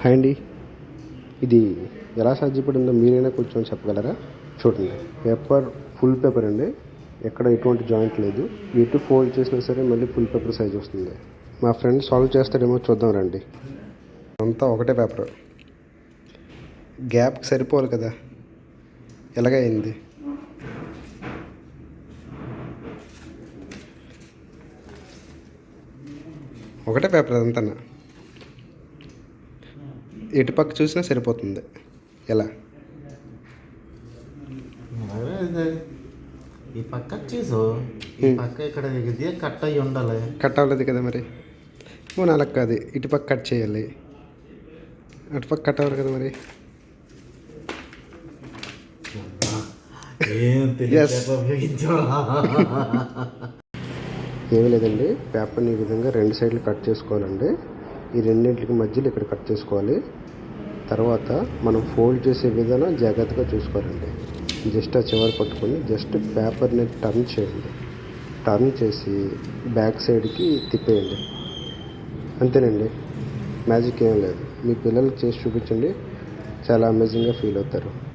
Hi అండి. ఇది ఎలా సాధ్యపడిందో మీరైనా కొంచెం చెప్పగలరా? చూడండి. పేపర్ ఫుల్ పేపర్ అండి. ఎక్కడ ఎటువంటి జాయింట్ లేదు. ఎటు ఫోల్డ్ చేసినా సరే మళ్ళీ ఫుల్ పేపర్ సైజ్ వస్తుంది. మా ఫ్రెండ్ సాల్వ్ చేస్తాడేమో చూద్దాం రండి. అంతా ఒకటే పేపర్. గ్యాప్కి సరిపోవాలి కదా. ఎలాగైంది? ఒకటే పేపర్ అదంతా ఎటు పక్క చూసినా సరిపోతుంది. ఎలా. ఈ పక్క చూసు ఈ. పక్క ఇక్కడ ఇది కట్ అయ్యి ఉండాలి. కట్ అవ్వలేదు కదా మరి? ఓ నాలుగు కాదు. ఇటు పక్క కట్ చేయాలి. అటు పక్క కట్ అవ్వరు కదా మరి? ఏమీ లేదండి. పేపర్ని ఈ విధంగా రెండు సైడ్లు కట్ చేసుకోవాలండి. ఈ రెండింటికి మధ్యలో ఇక్కడ కట్ చేసుకోవాలి. తర్వాత మనం ఫోల్డ్ చేసే విధానం జాగ్రత్తగా చూసుకోవాలండి. జస్ట్ ఆ చివరి పట్టుకొని జస్ట్ పేపర్ని టర్న్ చేయండి. టర్న్ చేసి బ్యాక్ సైడ్కి తిప్పేయండి. అంతేనండి. మ్యాజిక్ ఏం లేదు. మీ పిల్లలకి చేసి చూపించండి. చాలా అమేజింగ్గా ఫీల్ అవుతారు.